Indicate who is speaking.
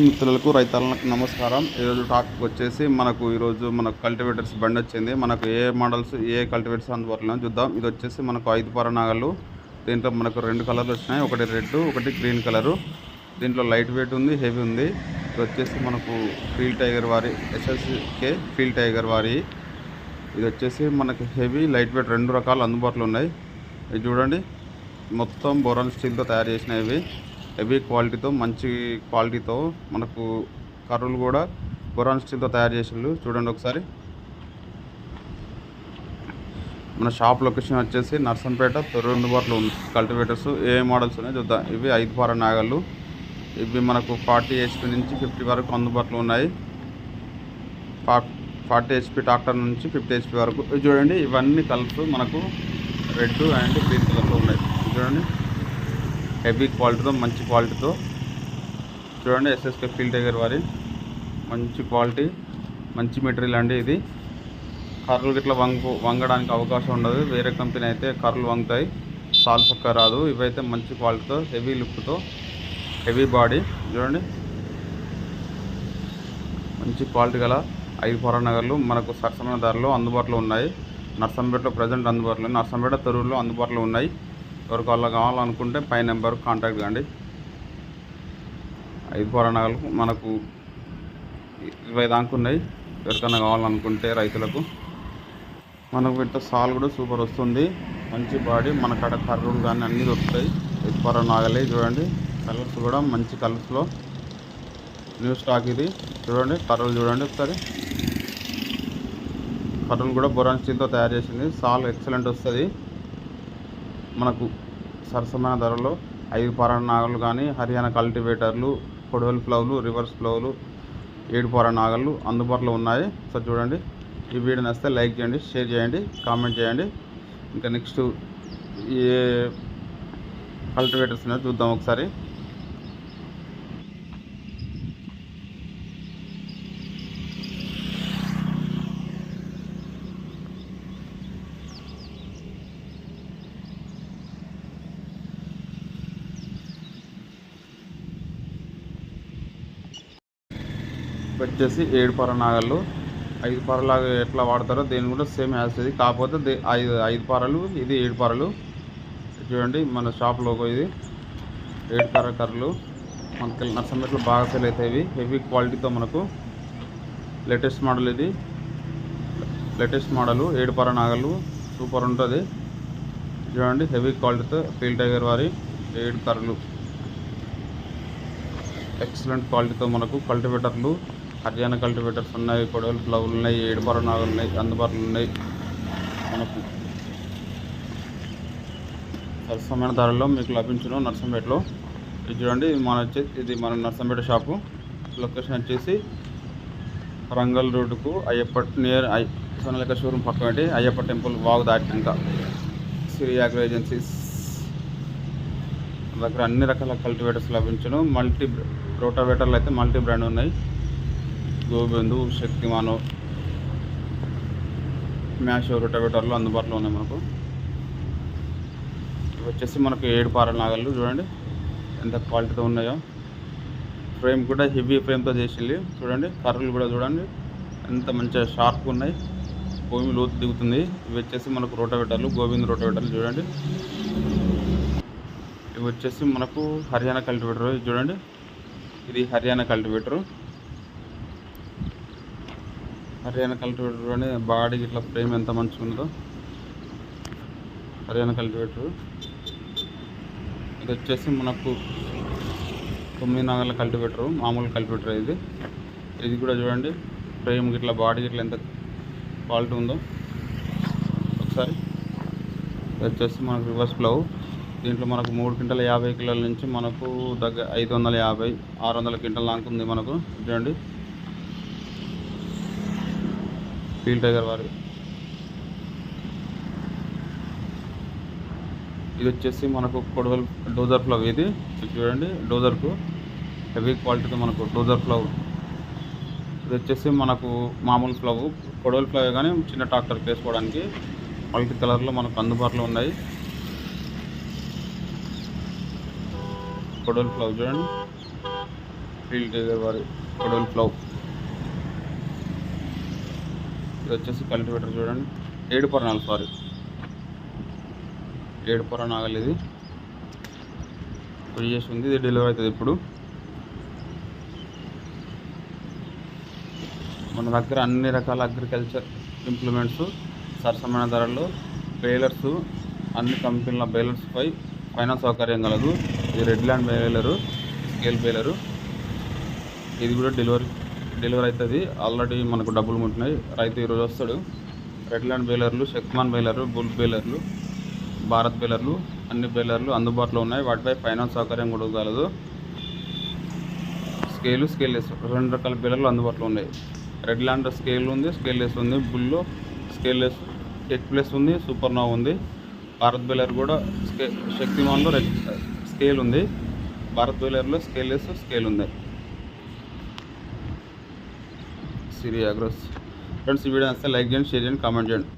Speaker 1: మిత్రులకు రైతాలకు నమస్కారం. ఈరోజు టాపిక్ వచ్చేసి మనకు ఈరోజు మనకు కల్టివేటర్స్ బండి వచ్చింది. మనకు ఏ మోడల్స్ ఏ కల్టివేటర్స్ అందుబాటులో చూద్దాం. ఇది వచ్చేసి మనకు ఐదు పర నాగలు దీంట్లో మనకు రెండు కలర్లు వచ్చినాయి. ఒకటి రెడ్ ఒకటి గ్రీన్ కలరు. దీంట్లో లైట్ వెయిట్ ఉంది హెవీ ఉంది. ఇది వచ్చేసి మనకు ఫీల్డ్ టైగర్ వారి ఎస్ఎస్కే ఫీల్ టైగర్ వారి. ఇది వచ్చేసి మనకి హెవీ లైట్ వెయిట్ రెండు రకాలు అందుబాటులో ఉన్నాయి. ఇది చూడండి. మొత్తం బోరాన్ స్టీల్తో తయారు చేసినవి హెవీ క్వాలిటీతో మంచి క్వాలిటీతో మనకు కర్రలు కూడా బొరాన్ స్టీల్తో తయారు చేసిండు చూడండి ఒకసారి. మన షాప్ లొకేషన్ వచ్చేసి నర్సంపేట తొర్రు ఉంది. కల్టివేటర్స్ ఏ మోడల్స్ ఉన్నాయో చూద్దాం. ఇవి ఐదు పార నాగళ్ళు. ఇవి మనకు ఫార్టీ హెచ్పి నుంచి ఫిఫ్టీ వరకు అందుబాటులో ఉన్నాయి. ఫార్టీ హెచ్పి ట్రాక్టర్ నుంచి ఫిఫ్టీ హెచ్పి వరకు. చూడండి ఇవన్నీ కలర్స్ మనకు రెడ్ అండ్ గ్రీన్ కలర్లో ఉన్నాయి. చూడండి. హెవీ క్వాలిటీతో మంచి క్వాలిటీతో. చూడండి ఎస్ఎస్కే ఫీల్ టైగర్ వారి. మంచి క్వాలిటీ మంచి మెటీరియల్ అండి ఇది. కర్రలు గిట్ల వంగు వంగడానికి అవకాశం ఉండదు. వేరే కంపెనీ అయితే కర్రలు వంగుతాయి. సాల్ చక్క రాదు. ఇవైతే మంచి క్వాలిటీతో హెవీ లుక్తో హెవీ బాడీ. చూడండి. మంచి క్వాలిటీ గల ఐదు పొరనగర్లు మనకు సరసమైన ధరలో అందుబాటులో ఉన్నాయి. నర్సంపేటలో ప్రజెంట్ అందుబాటులో నర్సంపేట తొరూరులో అందుబాటులో ఉన్నాయి. ఎవరికి వల్ల కావాలనుకుంటే పై నెంబర్ కాంటాక్ట్ కండి ఐదు పొరణాలకు నగలు మనకు ఇరవై దాకా ఉన్నాయి. ఎవరికైనా కావాలనుకుంటే రైతులకు. మనకు వీటితో సాల్ కూడా సూపర్ వస్తుంది. మంచి బాడీ మన కాడ కర్రలు కానీ అన్నీ దొరుకుతాయి. ఐదు పొర నాగలే చూడండి. కలర్స్ కూడా మంచి కలర్స్లో న్యూ స్టాక్ ఇది. చూడండి కర్రలు చూడండి ఒకసారి. కర్రలు కూడా బొరాన్ స్టీల్తో తయారు చేసింది. సాల్ ఎక్సలెంట్ వస్తుంది. మనకు సరసమైన ధరలో ఐదు పార నాగలు కానీ హర్యానా కల్టివేటర్లు కొడవల్ ఫ్లవ్లు రివర్స్ ఫ్లవ్లు ఏడు పార నాగలు అందుబాటులో ఉన్నాయి. సో చూడండి ఈ వీడియో నచ్చితే లైక్ చేయండి షేర్ చేయండి కామెంట్ చేయండి. ఇంకా నెక్స్ట్ ఏ కల్టివేటర్స్ ఉన్నాయో చూద్దాం ఒకసారి. వచ్చేసి ఏడు పర నాగళ్ళు. ఐదు పరలాగా ఎట్లా వాడతారో దీన్ని కూడా సేమ్ యాజ్ ఇది కాకపోతే ఐదు ఐదు పారలు ఇది ఏడు పారలు. చూడండి మన షాప్ లోగో ఇది. ఏడు పర కర్రలు. మనకి నర్సంపేటలో బాగా సేల్ అవుతాయి. ఇవి హెవీ క్వాలిటీతో మనకు లేటెస్ట్ మోడల్ ఇది. లేటెస్ట్ మోడలు ఏడు పర నాగలు సూపర్ ఉంటుంది. చూడండి హెవీ క్వాలిటీతో ఫీల్ టైగర్ వారి ఏడు కర్రలు. ఎక్సలెంట్ క్వాలిటీతో మనకు కల్టివేటర్లు హర్యానా కల్టివేటర్స్ ఉన్నాయి కొడవలు ఫ్లవ్లు ఉన్నాయి ఏడుపర నాగలు ఉన్నాయి అందుబాటులో ఉన్నాయి. మనకు సరసమైన ధరలో మీకు లభించును నర్సంపేటలో. ఇది చూడండి మన వచ్చే ఇది మన నర్సంపేట షాపు. లొకేషన్ వచ్చేసి రంగల్ రోడ్డుకు అయ్యప్ప నియర్ ఐ సోనలేక షోరూమ్ పక్కన పెట్టి అయ్యప్ప టెంపుల్ వాగు దాటినాక శ్రీ అగ్రో ఏజెన్సీస్. దగ్గర అన్ని రకాల కల్టివేటర్స్ లభించును. మల్టీ రోటావేటర్లు అయితే మల్టీ బ్రాండ్ ఉన్నాయి. గోబిందు శక్తిమాను మ్యాష్ రొటవేటర్లు అందుబాటులో ఉన్నాయి మనకు. ఇవి వచ్చేసి మనకు ఏడు పారల నాగళ్ళు చూడండి. ఎంత క్వాలిటీతో ఉన్నాయో. ఫ్రేమ్ కూడా హెవీ ఫ్రేమ్తో చేసింది. చూడండి కర్రలు కూడా చూడండి. ఎంత మంచిగా షార్ప్గా ఉన్నాయి. భూమి లోతు దిగుతుంది. ఇవి వచ్చేసి మనకు రోటవేటర్లు గోవింద్ రోటవేటర్లు చూడండి. ఇవి వచ్చేసి మనకు హర్యానా కల్టివేటర్ చూడండి. ఇది Haryana cultivator. Haryana cultivator body ఇట్లా ఫ్రేమ్ ఎంత మంచిగా ఉందో హర్యానా కల్టివేటర్. ఇది వచ్చేసి మనకు తొమ్మిది నాగల కల్టివేటర్ మామూలు కల్టివేటర్ ఇది. ఇది కూడా చూడండి ఫ్రేమ్ ఇట్లా బాడీ ఇట్లా ఎంత క్వాలిటీ ఉందో. ఒకసారి. ఇది వచ్చేసి మనకు రివర్స్ ఫ్లవ్ దీంట్లో మనకు మూడు క్వింటల యాభై కిలోల నుంచి మనకు దగ్గర ఐదు వందల యాభై ఆరు వందల క్వింటల్ దాకా ఉంది మనకు. చూడండి. ఫీల్ టైగర్ వారి. ఇది వచ్చేసి మనకు కొడవల్ డోజర్ ఫ్లవ్ ఇది. చూడండి డోజర్కు హెవీ క్వాలిటీతో మనకు డోజర్ ఫ్లవ్. ఇది వచ్చేసి మనకు మామూలు ఫ్లవ్. కొడవల్ ఫ్లవ్ కానీ చిన్న ట్రాక్టర్కి వేసుకోవడానికి మల్టీ కలర్లో మనకు అందుబాటులో ఉన్నాయి. కొడవల్ ఫ్లవ్ చూడండి. ఫీల్డ్ టైగర్ వారి కొడవల్ ఫ్లవ్. ఇది వచ్చేసి కల్టివేటర్ చూడండి. ఏడు నాలుగు సారీ ఏడు పొర నాగలి ఇది. ఇప్పుడు చేసి ఉంది. ఇది డెలివరీ అవుతుంది ఇప్పుడు. మన దగ్గర అన్ని రకాల అగ్రికల్చర్ ఇంప్లిమెంట్స్ సరసమైన ధరల్లో బేలర్స్ అన్ని కంపెనీల బెయిలర్స్పై ఫైనాన్స్ సౌకర్యం కలదు. ఇది red land baler scale baler ఇది కూడా డెలివరీ డెలివరీ అవుతుంది. ఆల్రెడీ మనకు డబ్బులు ముట్టినాయి రైతు ఈరోజు వస్తాడు. రెడ్ ల్యాండ్ బేలర్లు శక్తిమాన్ బేలర్లు బుల్ బేలర్లు భారత్ బేలర్లు అన్ని బేలర్లు అందుబాటులో ఉన్నాయి. వాటిపై ఫైనాన్స్ సౌకర్యం కూడా కలదు. స్కేలు స్కేల్లెస్ రెండు రకాల బేలర్లు అందుబాటులో ఉన్నాయి. రెడ్ ల్యాండ్ స్కేల్ ఉంది స్కేల్లెస్ ఉంది బుల్లో స్కేల్లెస్ టెక్ ప్లస్ ఉంది సూపర్ నో ఉంది. భారత్ బేలర్ కూడా స్కే శక్తిమాన్లో రెడ్ స్కేల్ ఉంది. భారత్ బేలర్లో స్కేల్లెస్ స్కేల్ ఉంది. సిరి అగ్రోస్. ఫ్రెండ్స్ ఈ వీడియో నచ్చితే లైక్ చేయండి షేర్ చేయండి కామెంట్ చేయండి.